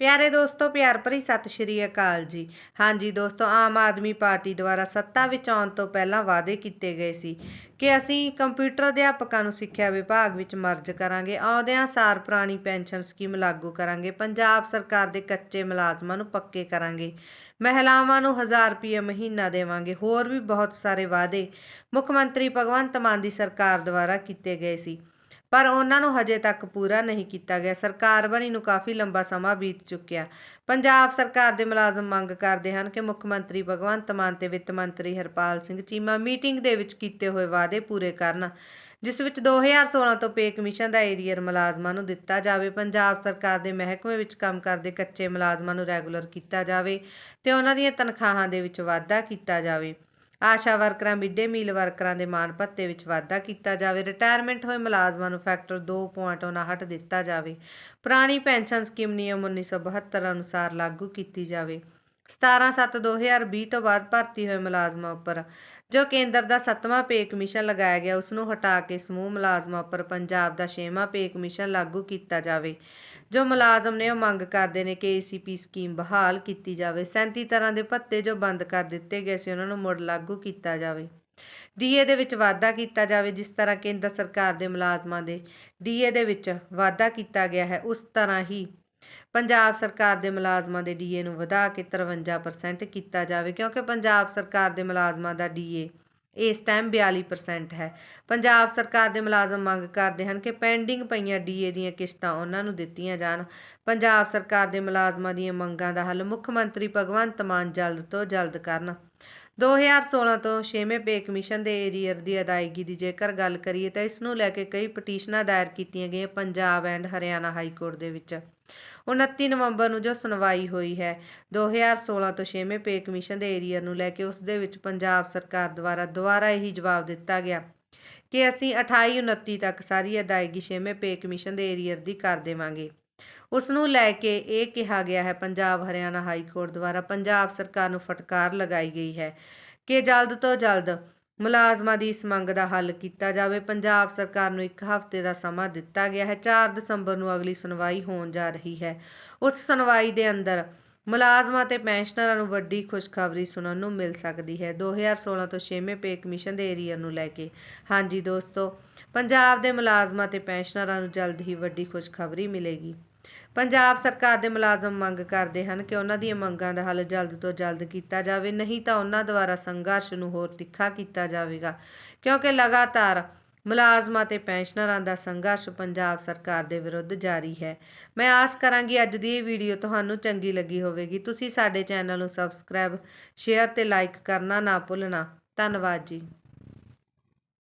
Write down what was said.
ਪਿਆਰੇ ਦੋਸਤੋ, ਪਿਆਰ ਭਰੀ ਸਤਿ ਸ਼੍ਰੀ ਅਕਾਲ ਜੀ। ਹਾਂਜੀ ਦੋਸਤੋ, ਆਮ ਆਦਮੀ ਪਾਰਟੀ ਦੁਆਰਾ ਸੱਤਾ ਵਿੱਚ ਆਉਣ ਤੋਂ ਪਹਿਲਾਂ ਵਾਅਦੇ ਕੀਤੇ ਗਏ ਸੀ ਕਿ ਅਸੀਂ ਕੰਪਿਊਟਰ ਅਧਿਆਪਕਾਂ ਨੂੰ ਸਿੱਖਿਆ ਵਿਭਾਗ ਵਿੱਚ ਮਰਜ ਕਰਾਂਗੇ, ਆਉਂਦਿਆਂ ਸਾਰ ਪੁਰਾਣੀ ਪੈਨਸ਼ਨ ਸਕੀਮ ਲਾਗੂ ਕਰਾਂਗੇ, ਪੰਜਾਬ ਸਰਕਾਰ ਦੇ ਕੱਚੇ ਮੁਲਾਜ਼ਮਾਂ ਨੂੰ ਪੱਕੇ ਕਰਾਂਗੇ, ਮਹਿਲਾਵਾਂ ਨੂੰ 1000 ਰੁਪਏ ਮਹੀਨਾ ਦੇਵਾਂਗੇ, ਹੋਰ ਵੀ ਬਹੁਤ ਸਾਰੇ ਵਾਅਦੇ ਮੁੱਖ ਮੰਤਰੀ ਭਗਵੰਤ ਮਾਨ ਦੀ ਸਰਕਾਰ ਦੁਆਰਾ ਕੀਤੇ ਗਏ ਸੀ। ਪਰ ਉਹਨਾਂ ਨੂੰ ਹਜੇ ਤੱਕ ਪੂਰਾ ਨਹੀਂ ਕੀਤਾ ਗਿਆ। ਸਰਕਾਰ ਬਣੀ ਨੂੰ ਕਾਫੀ ਲੰਬਾ ਸਮਾਂ ਬੀਤ ਚੁੱਕਿਆ। ਪੰਜਾਬ ਸਰਕਾਰ ਦੇ ਮੁਲਾਜ਼ਮ ਮੰਗ ਕਰਦੇ ਹਨ ਕਿ ਮੁੱਖ ਮੰਤਰੀ ਭਗਵੰਤ ਮਾਨ ਤੇ ਵਿੱਤ ਮੰਤਰੀ ਹਰਪਾਲ ਸਿੰਘ ਚੀਮਾ ਮੀਟਿੰਗ ਦੇ ਵਿੱਚ ਕੀਤੇ ਹੋਏ ਵਾਅਦੇ ਪੂਰੇ ਕਰਨ, ਜਿਸ ਵਿੱਚ 2016 ਤੋਂ ਪੇ ਕਮਿਸ਼ਨ ਦਾ ਏਰੀਅਰ ਮੁਲਾਜ਼ਮਾਂ ਨੂੰ ਦਿੱਤਾ ਜਾਵੇ, ਪੰਜਾਬ ਸਰਕਾਰ ਦੇ ਮਹਿਕਮੇ ਵਿੱਚ ਕੰਮ ਕਰਦੇ ਕੱਚੇ ਮੁਲਾਜ਼ਮਾਂ ਨੂੰ ਰੈਗੂਲਰ ਕੀਤਾ ਜਾਵੇ ਤੇ ਉਹਨਾਂ ਦੀਆਂ ਤਨਖਾਹਾਂ ਦੇ ਵਿੱਚ ਵਾਧਾ ਕੀਤਾ ਜਾਵੇ। ਆਸ਼ਾ ਵਰਕਰਾਂ ਮਿੱਡੇ ਮੀਲ ਵਰਕਰਾਂ ਦੇ ਮਾਣ ਭੱਤੇ ਵਿੱਚ ਵਾਧਾ ਕੀਤਾ ਜਾਵੇ। ਰਿਟਾਇਰਮੈਂਟ ਹੋਏ ਮੁਲਾਜ਼ਮਾਂ ਨੂੰ ਫੈਕਟਰ 2.59 ਦਿੱਤਾ ਜਾਵੇ। ਪੁਰਾਣੀ ਪੈਨਸ਼ਨ ਸਕੀਮ ਨਿਯਮ 1972 ਅਨੁਸਾਰ ਲਾਗੂ ਕੀਤੀ ਜਾਵੇ। 17/7/2020 ਤੋਂ ਬਾਅਦ ਭਰਤੀ ਹੋਏ ਮੁਲਾਜ਼ਮਾਂ ਉੱਪਰ, ਜੋ ਕੇਂਦਰ ਦਾ 7ਵਾਂ ਪੇ ਕਮਿਸ਼ਨ ਲਗਾਇਆ ਗਿਆ ਉਸ ਨੂੰ ਹਟਾ ਕੇ ਸਮੂਹ ਮੁਲਾਜ਼ਮਾਂ ਉੱਪਰ ਪੰਜਾਬ ਦਾ 6ਵਾਂ ਪੇ ਕਮਿਸ਼ਨ ਲਾਗੂ ਕੀਤਾ ਜਾਵੇ। ਜੋ ਮੁਲਾਜ਼ਮ ਨੇ ਉਹ ਮੰਗ ਕਰਦੇ ਨੇ ਕਿ ਏਸੀਪੀ ਸਕੀਮ ਬਹਾਲ ਕੀਤੀ ਜਾਵੇ। 37 ਤਰ੍ਹਾਂ ਦੇ ਭੱਤੇ ਜੋ ਬੰਦ ਕਰ ਦਿੱਤੇ ਗਏ ਸੀ, ਉਹਨਾਂ ਨੂੰ ਮੁੜ ਲਾਗੂ ਕੀਤਾ ਜਾਵੇ। ਡੀਏ ਦੇ ਵਿੱਚ ਵਾਧਾ ਕੀਤਾ ਜਾਵੇ, ਜਿਸ ਤਰ੍ਹਾਂ ਕੇਂਦਰ ਸਰਕਾਰ ਦੇ ਮੁਲਾਜ਼ਮਾਂ ਦੇ ਡੀਏ ਦੇ ਵਿੱਚ ਵਾਧਾ ਕੀਤਾ ਗਿਆ ਹੈ, ਉਸ ਤਰ੍ਹਾਂ ਹੀ ਪੰਜਾਬ ਸਰਕਾਰ ਦੇ ਮੁਲਾਜ਼ਮਾਂ ਦੇ ਡੀਏ ਨੂੰ ਵਧਾ ਕੇ 53% ਕੀਤਾ ਜਾਵੇ, ਕਿਉਂਕਿ ਪੰਜਾਬ ਸਰਕਾਰ ਦੇ ਮੁਲਾਜ਼ਮਾਂ ਦਾ ਡੀਏ ਇਸ ਟਾਈਮ 42% ਹੈ। ਪੰਜਾਬ ਸਰਕਾਰ ਦੇ ਮੁਲਾਜ਼ਮ ਮੰਗ ਕਰਦੇ ਹਨ ਕਿ ਪੈਂਡਿੰਗ ਪਈਆਂ ਡੀਏ ਦੀਆਂ ਕਿਸ਼ਤਾਂ ਉਹਨਾਂ ਨੂੰ ਦਿੱਤੀਆਂ ਜਾਣ। ਪੰਜਾਬ ਸਰਕਾਰ ਦੇ ਮੁਲਾਜ਼ਮਾਂ ਦੀਆਂ ਮੰਗਾਂ ਦਾ ਹੱਲ ਮੁੱਖ ਮੰਤਰੀ ਭਗਵੰਤ ਮਾਨ ਜਲਦ ਤੋਂ ਜਲਦ ਕਰਨ। 2016 ਤੋਂ 6ਵੇਂ ਪੇ ਕਮਿਸ਼ਨ ਦੇ ਏਰੀਅਰ ਦੀ ਅਦਾਇਗੀ ਦੀ ਜੇਕਰ ਗੱਲ ਕਰੀਏ ਤਾਂ ਇਸ ਨੂੰ ਲੈ ਕੇ ਕਈ ਪਟੀਸ਼ਨਾਂ ਦਾਇਰ ਕੀਤੀਆਂ ਗਈਆਂ Punjab and Haryana high court ਦੇ ਵਿੱਚ। 29 ਨਵੰਬਰ ਨੂੰ ਜੋ ਸੁਣਵਾਈ ਹੋਈ ਹੈ 2016 ਤੋਂ 6ਵੇਂ ਪੇ ਕਮਿਸ਼ਨ ਦੇ ਏਰੀਅਰ ਨੂੰ ਲੈ ਕੇ ਉਸ ਦੇ ਵਿੱਚ ਪੰਜਾਬ ਸਰਕਾਰ ਦੁਆਰਾ ਦੁਬਾਰਾ ਇਹੀ ਜਵਾਬ ਦਿੱਤਾ ਗਿਆ ਕਿ ਅਸੀਂ 28 29 ਤੱਕ ਸਾਰੀ ਅਦਾਇਗੀ 6ਵੇਂ ਪੇ ਕਮਿਸ਼ਨ ਦੇ ਏਰੀਅਰ ਦੀ ਕਰ ਦੇਵਾਂਗੇ। ਉਸ ਨੂੰ ਲੈ ਕੇ ਇਹ ਕਿਹਾ ਗਿਆ ਹੈ, ਪੰਜਾਬ ਹਰਿਆਣਾ ਹਾਈ ਕੋਰਟ ਦੁਆਰਾ ਪੰਜਾਬ ਸਰਕਾਰ ਨੂੰ ਫਟਕਾਰ ਲਗਾਈ ਗਈ ਹੈ ਕਿ ਜਲਦ ਤੋਂ ਜਲਦ ਮੁਲਾਜ਼ਮਾਂ ਦੀ ਇਸ ਮੰਗ ਦਾ ਹੱਲ ਕੀਤਾ ਜਾਵੇ। ਪੰਜਾਬ ਸਰਕਾਰ ਨੂੰ ਇੱਕ ਹਫ਼ਤੇ ਦਾ ਸਮਾਂ ਦਿੱਤਾ ਗਿਆ ਹੈ 4 ਦਸੰਬਰ ਨੂੰ ਅਗਲੀ ਸੁਣਵਾਈ ਹੋਣ ਜਾ ਰਹੀ ਹੈ। ਉਸ ਸੁਣਵਾਈ ਦੇ ਅੰਦਰ ਮੁਲਾਜ਼ਮਾਂ ਤੇ ਪੈਨਸ਼ਨਰਾਂ ਨੂੰ ਵੱਡੀ ਖੁਸ਼ਖਬਰੀ ਸੁਣਨ ਨੂੰ ਮਿਲ ਸਕਦੀ ਹੈ। 2016 ਤੋਂ 6ਵੇਂ ਪੇ ਕਮਿਸ਼ਨ ਦੇ ਏਰੀਆ ਨੂੰ ਲੈ ਕੇ। ਹਾਂਜੀ ਦੋਸਤੋ, ਪੰਜਾਬ ਦੇ ਮੁਲਾਜ਼ਮਾਂ ਤੇ ਪੈਨਸ਼ਨਰਾਂ ਨੂੰ ਜਲਦ ਹੀ ਵੱਡੀ ਖੁਸ਼ਖਬਰੀ ਮਿਲੇਗੀ। ਪੰਜਾਬ ਸਰਕਾਰ ਦੇ ਮੁਲਾਜ਼ਮ ਮੰਗ ਕਰਦੇ ਹਨ ਕਿ ਉਹਨਾਂ ਦੀਆਂ ਮੰਗਾਂ ਦਾ ਹੱਲ ਜਲਦ ਤੋਂ ਜਲਦ ਕੀਤਾ ਜਾਵੇ, ਨਹੀਂ ਤਾਂ ਉਹਨਾਂ ਦੁਆਰਾ ਸੰਘਰਸ਼ ਨੂੰ ਹੋਰ ਤਿੱਖਾ ਕੀਤਾ ਜਾਵੇਗਾ। ਕਿਉਂਕਿ ਲਗਾਤਾਰ ਮੁਲਾਜ਼ਮਾਂ ਤੇ ਪੈਨਸ਼ਨਰਾਂ ਦਾ ਸੰਘਰਸ਼ ਪੰਜਾਬ ਸਰਕਾਰ ਦੇ ਵਿਰੁੱਧ ਜਾਰੀ ਹੈ। ਮੈਂ ਆਸ ਕਰਾਂਗੀ ਅੱਜ ਦੀ ਇਹ ਵੀਡੀਓ ਤੁਹਾਨੂੰ ਚੰਗੀ ਲੱਗੀ ਹੋਵੇਗੀ। ਤੁਸੀਂ ਸਾਡੇ ਚੈਨਲ ਨੂੰ ਸਬਸਕ੍ਰਾਈਬ, ਸ਼ੇਅਰ ਤੇ ਲਾਈਕ ਕਰਨਾ ਨਾ ਭੁੱਲਣਾ। ਧੰਨਵਾਦ ਜੀ।